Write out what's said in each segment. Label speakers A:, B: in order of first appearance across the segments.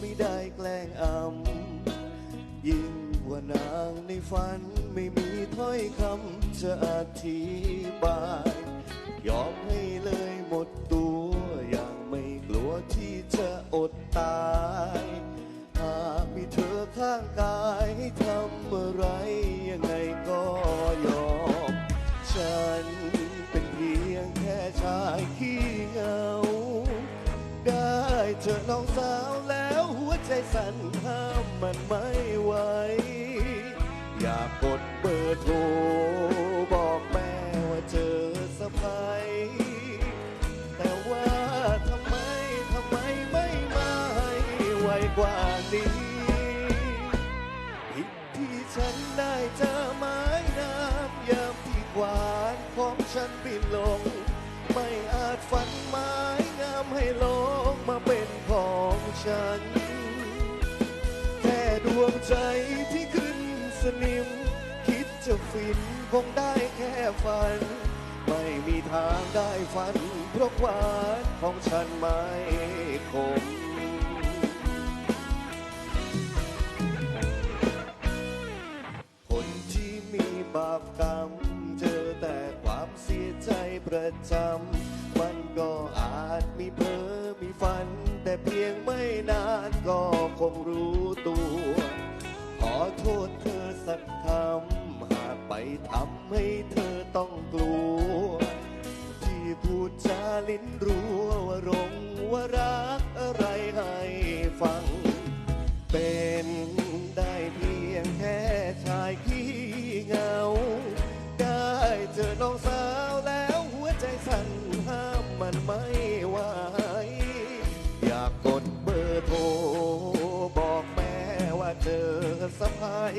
A: ไม่ได้แกล้งอำยิ่งกว่านางในฝันไม่มีถ้อยคำจะอธิบาย ยอมให้เลยหมดตัวอย่างไม่กลัวที่จะอดตายหากมีเธอข้างกายทำอะไรยังไงก็ยอม ฉันเป็นเพียงแค่ชายขี้เหงาได้เธอน้องสาว ใจสั่นห้ามมันไม่ไหว อยากกดเบอร์โทรบอกแม่ว่าเจอสะพายแต่ว่าทำไมทำไมไม่มาให้ไวกว่านี้ผิดที่ฉันได้เจอไม้น้ำยามที่ขวานของฉันบินลง ไม่อาจฝันไม้งามให้ลง วงใจที่ขึ้นสนิม คิดจะฟินคงได้แค่ฝัน ไม่มีทางได้ฝัน เพราะหวานของฉันไม่คมคนที่มีบาปกรรม เจอแต่ความเสียใจประจำ มันก็อาจมีเพ้อมีฝัน แต่เพียงไม่นานก็คงรู้ ทำให้เธอต้องกลัว ที่พูดจาลิ้นรัวว่ารงว่ารักอะไรให้ฟัง เป็นได้เพียงแค่ชายขี้เหงา ได้เจอน้องสาวแล้วหัวใจสั่นห้ามมันไม่ไหวอยากกดเบอร์โทรบอกแม่ว่าเจอสะพาย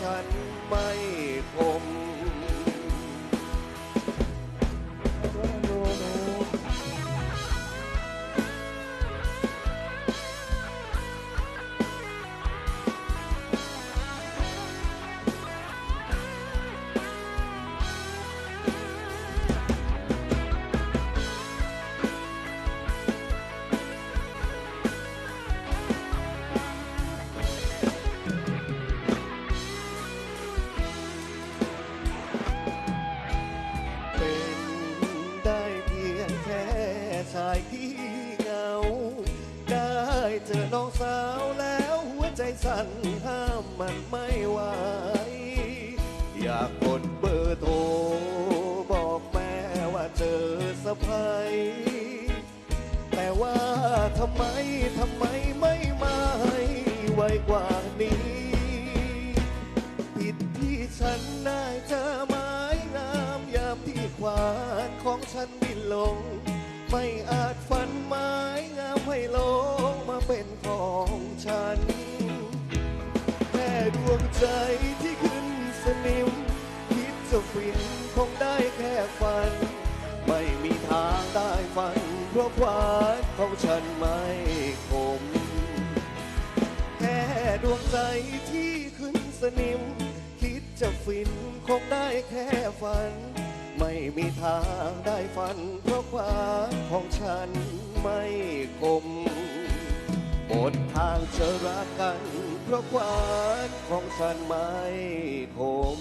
A: ฉันไม่ สาวแล้วหัวใจสั่นห้ามมันไม่ไหว อยากกดเบอร์โทร บอกแม่ว่าเจอสะพายแต่ว่าทำไมทำไมไม่มาให้ไวกว่านี้ ผิดที่ฉันได้เจอไม้งามยามที่ขวานของฉันบินลง ไม่อาจฝันไม้งามให้ลงมาเป็นของฉัน แค่ดวงใจที่ขึ้นสนิม คิดจะฟินคงได้แค่ฝัน ไม่มีทางได้ฝัน เพราะความของฉันไม่คม แค่ดวงใจที่ขึ้นสนิม คิดจะฟินคงได้แค่ฝัน ไม่มีทางได้ฝัน เพราะความของฉันไม่คมหมดทางจะรักกัน เพราะความของฉันไม่คม